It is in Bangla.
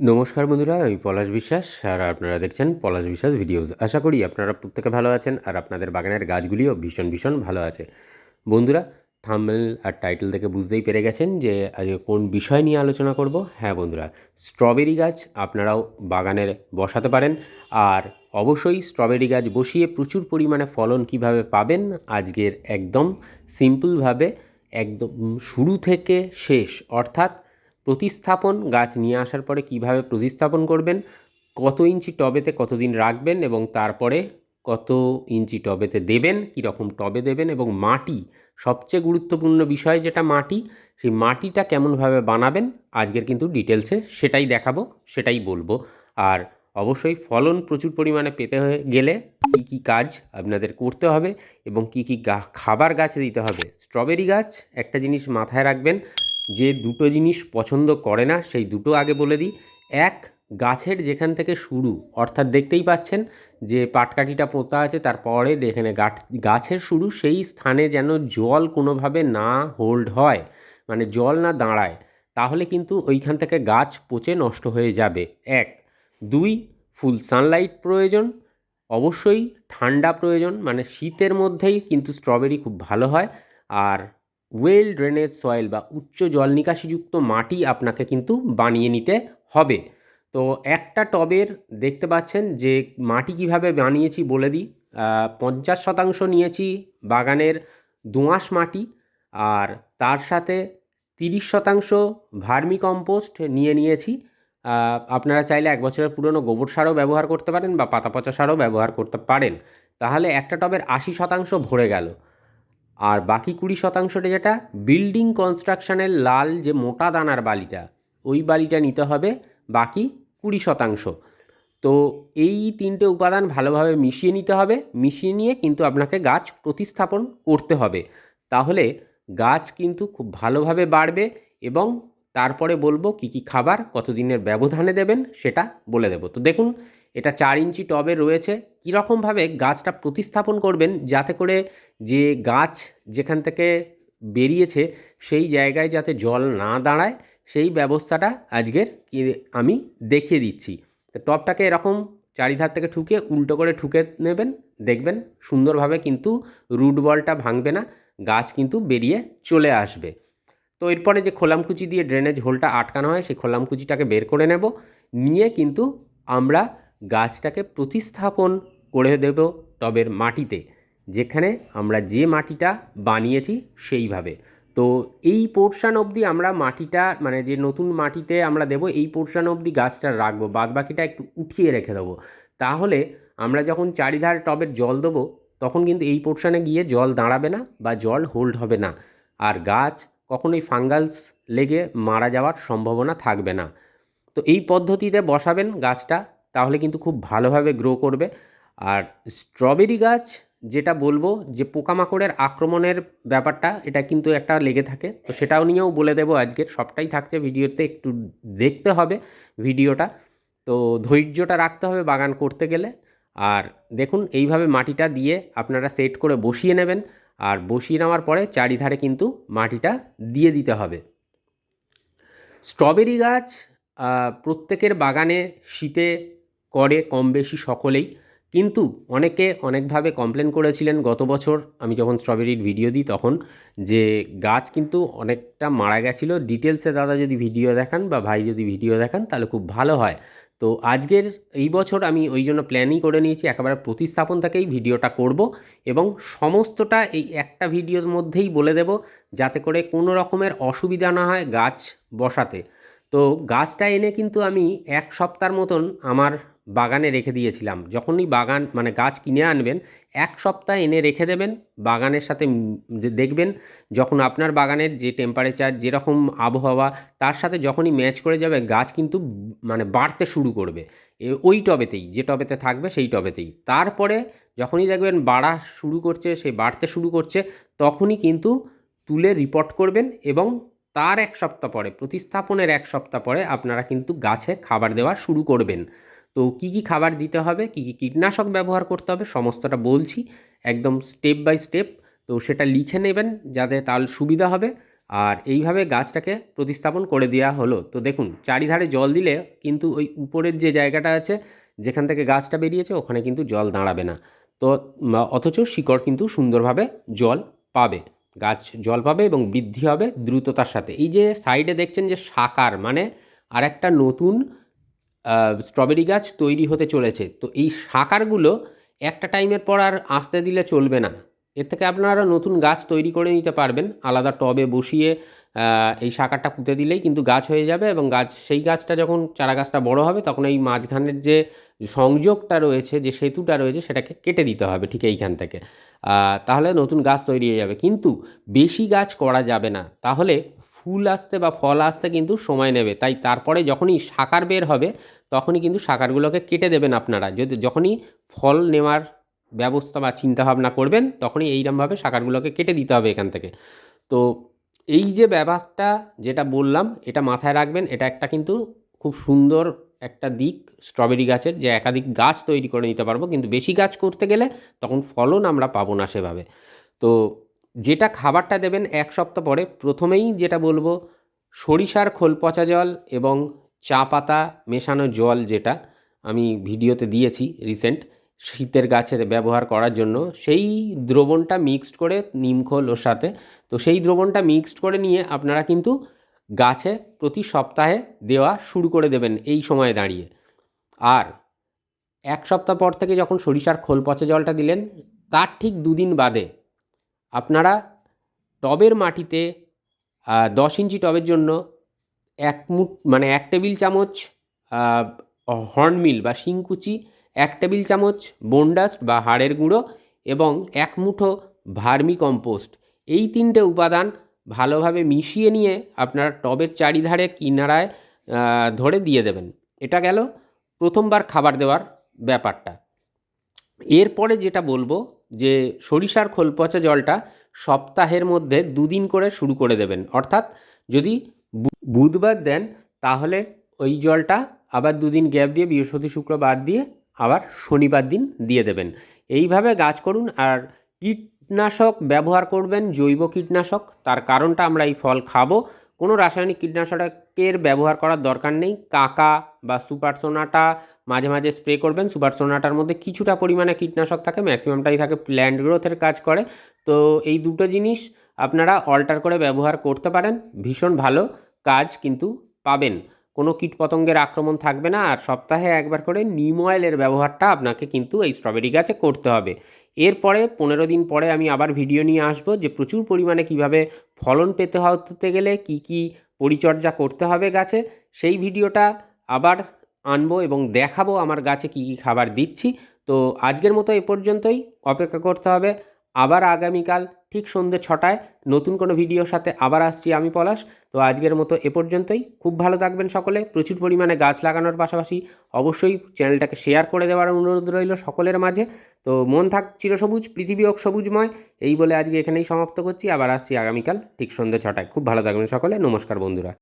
নমস্কার বন্ধুরা, আমি পলাশ বিশ্বাস আর আপনারা দেখছেন পলাশ বিশ্বাস ভিডিওস। আশা করি আপনারা প্রত্যেকে ভালো আছেন আর আপনাদের বাগানের গাছগুলিও ভীষণ ভীষণ ভালো আছে। বন্ধুরা থাম্বনেল আর টাইটেল থেকে বুঝতেই পেরে গেছেন যে আজকে কোন বিষয় নিয়ে আলোচনা করব। হ্যাঁ বন্ধুরা স্ট্রবেরি গাছ আপনারাও বাগানের বসাতে পারেন আর অবশ্যই স্ট্রবেরি গাছ বসিয়ে প্রচুর পরিমাণে ফলন কীভাবে পাবেন আজকের একদম সিম্পলভাবে একদম শুরু থেকে শেষ, অর্থাৎ প্রতিস্থাপন, গাছ নিয়ে আসার পরে কীভাবে প্রতিস্থাপন করবেন, কত ইঞ্চি টবেতে কতদিন রাখবেন এবং তারপরে কত ইঞ্চি টবেতে দেবেন, কীরকম টবে দেবেন এবং মাটি, সবচেয়ে গুরুত্বপূর্ণ বিষয় যেটা মাটি, সেই মাটিটা কেমনভাবে বানাবেন, আজকের কিন্তু ডিটেলসে সেটাই দেখাবো, সেটাই বলব। আর অবশ্যই ফলন প্রচুর পরিমাণে পেতে হয়ে গেলে কী কী কাজ আপনাদের করতে হবে এবং কী কী খাবার গাছে দিতে হবে। স্ট্রবেরি গাছ একটা জিনিস মাথায় রাখবেন যে দুটো জিনিস পছন্দ করে না, সেই দুটো আগে বলে দিই। এক, গাছের যেখান থেকে শুরু, অর্থাৎ দেখতেই পাচ্ছেন যে পাটকাঠিটা পোঁতা আছে তারপরে এখানে গাছ গাছের শুরু, সেই স্থানে যেন জল কোনোভাবে না হোল্ড হয় মানে জল না দাঁড়ায়, তাহলে কিন্তু ওইখান থেকে গাছ পচে নষ্ট হয়ে যাবে। এক, দুই, ফুল সানলাইট প্রয়োজন, অবশ্যই ঠান্ডা প্রয়োজন মানে শীতের মধ্যেই কিন্তু স্ট্রবেরি খুব ভালো হয়। আর ওয়েল ড্রেনেজ সয়েল বা উচ্চ জল নিকাশিযুক্ত মাটি আপনাকে কিন্তু বানিয়ে নিতে হবে। তো একটা টবের দেখতে পাচ্ছেন যে মাটি কীভাবে বানিয়েছি বলে দিই। পঞ্চাশ শতাংশ নিয়েছি বাগানের দোঁয়াশ মাটি আর তার সাথে তিরিশ শতাংশ ভার্মি কম্পোস্ট নিয়ে নিয়েছি। আপনারা চাইলে এক বছরের পুরনো গোবর সারও ব্যবহার করতে পারেন বা পাতা পচা সারও ব্যবহার করতে পারেন। তাহলে একটা টবের আশি শতাংশ ভরে গেল। আর বাকি কুড়ি শতাংশটা যেটা বিল্ডিং কনস্ট্রাকশনের লাল যে মোটা দানার বালিটা, ওই বালিটা নিতে হবে বাকি কুড়ি শতাংশ। তো এই তিনটে উপাদান ভালোভাবে মিশিয়ে নিতে হবে, মিশিয়ে নিয়ে কিন্তু আপনাকে গাছ প্রতিস্থাপন করতে হবে। তাহলে গাছ কিন্তু খুব ভালোভাবে বাড়বে এবং তারপরে বলব কি কি খাবার কতদিনের ব্যবধানে দেবেন সেটা বলে দেবো। তো দেখুন, এটা চার ইঞ্চি টবে রয়েছে, কীরকমভাবে গাছটা প্রতিস্থাপন করবেন যাতে করে যে গাছ যেখান থেকে বেরিয়েছে সেই জায়গায় যাতে জল না দাঁড়ায়, সেই ব্যবস্থাটা আজকের আমি দেখিয়ে দিচ্ছি। তো টবটাকে এরকম চারিধার থেকে ঠুকে, উল্টো করে ঠুকে নেবেন, দেখবেন সুন্দরভাবে কিন্তু রুট বলটা ভাঙবে না, গাছ কিন্তু বেরিয়ে চলে আসবে। তো এরপরে যে খোলামকুচি দিয়ে ড্রেনেজ হোলটা আটকানো হয়, সেই খোলামকুচিটাকে বের করে নেব। নিয়ে কিন্তু আমরা গাছটাকে প্রতিস্থাপন করে দেব টবের মাটিতে। যেখানে আমরা যে মাটিটা বানিয়েছি সেইভাবে। তো এই পোর্শান অবধি আমরা মাটিটা মানে যে নতুন মাটিতে আমরা দেব, এই পোর্শান অবধি গাছটা রাখব বাদ বাকিটা একটু উঠিয়ে রেখে দেবো। তাহলে আমরা যখন চারিধার টবের জল দেবো, তখন কিন্তু এই পোর্শানে গিয়ে জল দাঁড়াবে না বা জল হোল্ড হবে না। আর গাছ কখনোই ফাঙ্গালস লেগে মারা যাওয়ার সম্ভাবনা থাকবে না। তো এই পদ্ধতিতে বসাবেন গাছটা, তাহলে কিন্তু খুব ভালোভাবে গ্রো করবে। আর স্ট্রবেরি গাছ যেটা বলব যে পোকামাকড়ের আক্রমণের ব্যাপারটা, এটা কিন্তু একটা লেগে থাকে। তো সেটাও নিয়েও বলে দেবো আজকের সবটাই থাকছে ভিডিওতে, একটু দেখতে হবে ভিডিওটা। তো ধৈর্যটা রাখতে হবে বাগান করতে গেলে। আর দেখুন, এইভাবে মাটিটা দিয়ে আপনারা সেট করে বসিয়ে নেবেন। আর বসিয়ে নেওয়ার পরে চারিধারে কিন্তু মাটিটা দিয়ে দিতে হবে। স্ট্রবেরি গাছ প্রত্যেকের বাগানে শীতে করে, কম বেশি সকলেই। কিন্তু অনেকে অনেকভাবে কমপ্লেন করেছিলেন গত বছর। আমি যখন স্ট্রবেরির ভিডিও দিই তখন যে গাছ কিন্তু অনেকটা মারা গেছিল। ডিটেলসে দাদা যদি ভিডিও দেখান বা ভাই যদি ভিডিও দেখান তাহলে খুব ভালো হয়। তো আজকের এই বছর আমি ওই জন্য প্ল্যানই করে নিয়েছি, একেবারে প্রতিস্থাপন থেকেই ভিডিওটা করব এবং সমস্তটা এই একটা ভিডিওর মধ্যেই বলে দেব যাতে করে কোনো রকমের অসুবিধা না হয় গাছ বসাতে। তো গাছটা এনে কিন্তু আমি এক সপ্তাহের মতন আমার বাগানে রেখে দিয়েছিলাম। যখনই বাগান মানে গাছ কিনে আনবেন, এক সপ্তাহ এনে রেখে দেবেন, বাগানের সাথে দেখবেন যখন আপনার বাগানের যে টেম্পারেচার যেরকম আবহাওয়া, তার সাথে যখনই ম্যাচ করে যাবে, গাছ কিন্তু মানে বাড়তে শুরু করবে। ওই টবেতেই, যে টবেতে থাকবে সেই টবেতেই। তারপরে যখনই দেখবেন বাড়া শুরু করছে, সে বাড়তে শুরু করছে, তখনই কিন্তু তুলে রিপোর্ট করবেন এবং তার এক সপ্তাহ পরে, প্রতিস্থাপনের এক সপ্তাহ পরে আপনারা কিন্তু গাছে খাবার দেওয়া শুরু করবেন। তো কী কী খাবার দিতে হবে, কী কী কীটনাশক ব্যবহার করতে হবে, সমস্তটা বলছি একদম স্টেপ বাই স্টেপ তো সেটা লিখে নেবেন যাতে তার সুবিধা হবে। আর এইভাবে গাছটাকে প্রতিস্থাপন করে দেওয়া হলো। তো দেখুন, চারিধারে জল দিলে কিন্তু ওই উপরের যে জায়গাটা আছে, যেখান থেকে গাছটা বেরিয়েছে, ওখানে কিন্তু জল দাঁড়াবে না। তো, অথচ শিকড় কিন্তু সুন্দরভাবে জল পাবে। গাছ জল পাবে এবং বৃদ্ধি হবে দ্রুততার সাথে। এই যে সাইডে দেখছেন যে সাকার মানে আর একটা নতুন স্ট্রবেরি গাছ তৈরি হতে চলেছে। তো এই সাকারগুলো একটা টাইমের পর আর আসতে দিলে চলবে না। এর থেকে আপনারা নতুন গাছ তৈরি করে নিতে পারবেন, আলাদা টবে বসিয়ে এই শাখাটা পুঁতে দিলেই কিন্তু গাছ হয়ে যাবে এবং গাছ, সেই গাছটা যখন চারা গাছটা বড় হবে, তখন এই মাঝখানের যে সংযোগটা রয়েছে, যে সেতুটা রয়েছে, সেটাকে কেটে দিতে হবে ঠিক এইখান থেকে। তাহলে নতুন গাছ তৈরি হয়ে যাবে। কিন্তু বেশি গাছ করা যাবে না। তাহলে ফুল আসতে বা ফল আসতে কিন্তু সময় নেবে। তাই তারপরে যখনই শাকার বের হবে, তখনই কিন্তু শাকারগুলোকে কেটে দেবেন আপনারা। যদি, যখনই ফল নেওয়ার ব্যবস্থা বা চিন্তাভাবনা করবেন, তখনই এইরকমভাবে শাকারগুলোকে কেটে দিতে হবে এখান থেকে। তো এই যে ব্যাপারটা যেটা বললাম, এটা মাথায় রাখবেন, এটা একটা কিন্তু খুব সুন্দর একটা দিক, স্ট্রবেরি গাছের যে একাধিক গাছ তৈরি করে নিতে পারব, কিন্তু বেশি গাছ করতে গেলে তখন ফলন আমরা পাবো না সেভাবে। তো যেটা খাবারটা দেবেন এক সপ্তাহ পরে, প্রথমেই যেটা বলব, সরিষার খোল পচা জল এবং চা পাতা মেশানো জল যেটা, আমি ভিডিওতে দিয়েছি রিসেন্ট শীতের গাছের ব্যবহার করার জন্য, সেই দ্রবণটা মিক্সড করে নিমখোল ওর সাথে, তো সেই দ্রবণটা মিক্সড করে নিয়ে আপনারা কিন্তু গাছে প্রতি সপ্তাহে দেওয়া শুরু করে দেবেন এই সময়ে দাঁড়িয়ে। আর এক সপ্তাহ পর থেকে যখন সরিষার খোল পচা জলটা দিলেন, তার ঠিক দুদিন বাদে আপনারা টবের মাটিতে দশ ইঞ্চি টবের জন্য এক মুঠ মানে এক টেবিল চামচ হর্নমিল বা শিংকুচি এক টেবিল চামচ বোনডাস্ট বা হাড়ের গুঁড়ো এবং এক মুঠো ভার্মি কম্পোস্ট। এই তিনটে উপাদান ভালোভাবে মিশিয়ে নিয়ে আপনার টবের চারিধারে কিনারায় ধরে দিয়ে দেবেন। এটা গেল প্রথমবার খাবার দেওয়ার ব্যাপারটা। এরপরে যেটা বলব যে সরিষার খোল পচা জলটা সপ্তাহের মধ্যে দুদিন করে শুরু করে দেবেন। অর্থাৎ যদি বুধবার দেন তাহলে ওই জলটা আবার দুদিন গ্যাপ দিয়ে বৃহস্পতি, শুক্র বাদ দিয়ে আবার শনিবার দিন দিয়ে দেবেন। এইভাবে গাছ করুন আর কীটনাশক ব্যবহার করবেন, জৈব কীটনাশক। তার কারণটা আমরা এই ফল খাব। কোনো রাসায়নিক কীটনাশকের ব্যবহার করার দরকার নেই। কাকা বা সুপারসোনাটা মাঝে মাঝে স্প্রে করবেন। সুপারসোনাটার মধ্যে কিছুটা পরিমাণে কীটনাশক থাকে, ম্যাক্সিমামটাই থাকে, প্ল্যান্ট গ্রোথের কাজ করে। তো এই দুটো জিনিস আপনারা অল্টার করে ব্যবহার করতে পারেন। ভীষণ ভালো কাজ কিন্তু পাবেন। কোনো কীটপতঙ্গের আক্রমণ থাকবে না আর সপ্তাহে একবার করে নিম অয়েলের ব্যবহারটা আপনাকে কিন্তু এই স্ট্রবেরি গাছে করতে হবে। এরপরে পনেরো দিন পরে আমি আবার ভিডিও নিয়ে আসব যে প্রচুর পরিমাণে কীভাবে ফলন পেতে হতে গেলে কি কি পরিচর্যা করতে হবে গাছে। সেই ভিডিওটা আবার আনব এবং দেখাবো আমার গাছে কী কী খাবার দিচ্ছি। তো আজকের মতো এ পর্যন্তই। অপেক্ষা করতে হবে। আবার আগামীকাল ঠিক সন্ধ্যে ছটায় নতুন কোনো ভিডিওর সাথে আবার আসছি আমি পলাশ। তো আজকের মতো এ পর্যন্তই। খুব ভালো থাকবেন সকলে। প্রচুর পরিমাণে গাছ লাগানোর পাশাপাশি অবশ্যই চ্যানেলটাকে শেয়ার করে দেওয়ার অনুরোধ রইল সকলের মাঝে। তো মন থাক চিরসবুজ, পৃথিবী হোক সবুজময়। এই বলে আজকে এখানেই সমাপ্ত করছি। আবার আসছি আগামীকাল ঠিক সন্ধ্যে ছটায়। খুব ভালো থাকবেন সকলে। নমস্কার বন্ধুরা।